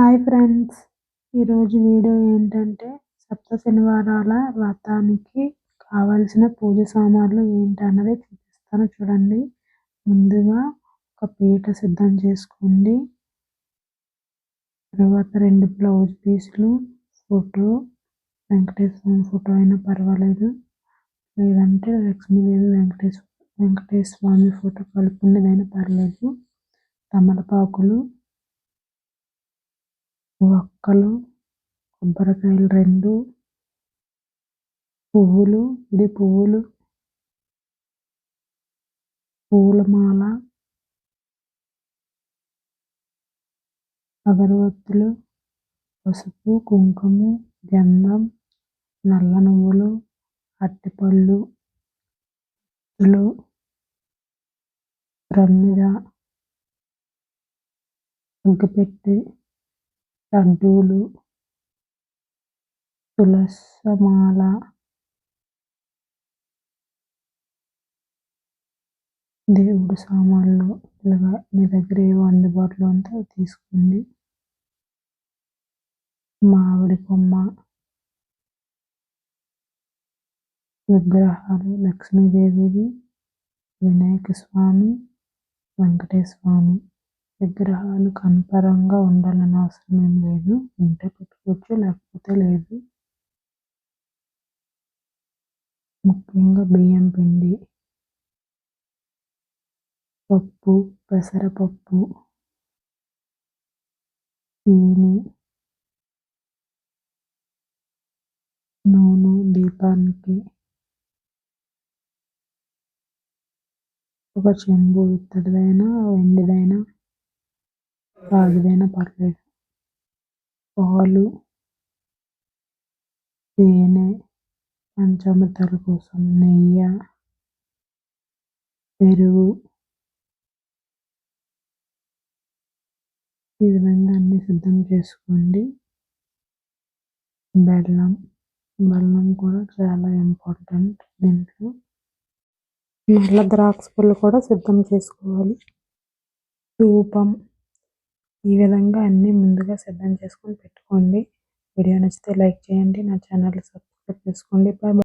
Hi friends. ఈరోజు video ఏంటంటే సప్త శనివారాల వ్రతానికి కావాల్సిన పూజ సామాన్లు ఏంటన్నది చూపిస్తాను చూడండి. ముందుగా ఒక పీట సిద్ధం చేసుకోండి. తర్వాత రెండు బ్లౌజ్ పీసులు ఫోటో వెంకటేశ్వర ఫోటో అయినా పర్వాలేదు. లేదంటే లక్ష్మీదేవి వెంకటేశ్వర వెంకటేశ్వర స్వామి ఫోటో కలుపుకునేదైనా పర్లేదు. తమలపాకులు మొక్కలు కొబ్బరికాయలు రెండు పువ్వులు ఇది పువ్వులు పూలమాల మాల అగరవత్తులు పసుపు కుంకుమ గంధం నల్ల నువ్వులు అరటిపళ్ళు ప్రమిద అగ్గిపెట్టె లడ్డూలు తులసమాల దేవుడు సామాన్లు ఇలాగా మీ దగ్గర ఏవో అందుబాటులో ఉంటే తీసుకోండి. మామిడి కొమ్మ విగ్రహాలు లక్ష్మీదేవివి వినాయక స్వామి వెంకటేశ్వర స్వామి. విగ్రహాలు కనపరంగా ఉండాలని అవసరం ఏం లేదు. ఉంటే పెట్టుకోవచ్చు లేకపోతే లేదు. ముఖ్యంగా బియ్యం పిండి పప్పు పెసరపప్పు తేనె నూనె దీపానికి ఒక చెంబు ఇత్తడిదైనా వెండిదైనా రాగిదైనా పర్లేదు. పాలు తేనె పంచామృతాల కోసం నెయ్యి పెరుగు. ఈ విధంగా అన్ని సిద్ధం చేసుకోండి. బెల్లం బెల్లం కూడా చాలా ఇంపార్టెంట్ దీంట్లో. నల్ల ద్రాక్ష పళ్ళు కూడా సిద్ధం చేసుకోవాలి. ధూపం. ఈ విధంగా అన్నీ ముందుగా సిద్ధం చేసుకొని పెట్టుకోండి. వీడియో నచ్చితే లైక్ చేయండి. నా ఛానల్ సబ్స్క్రైబ్ చేసుకోండి.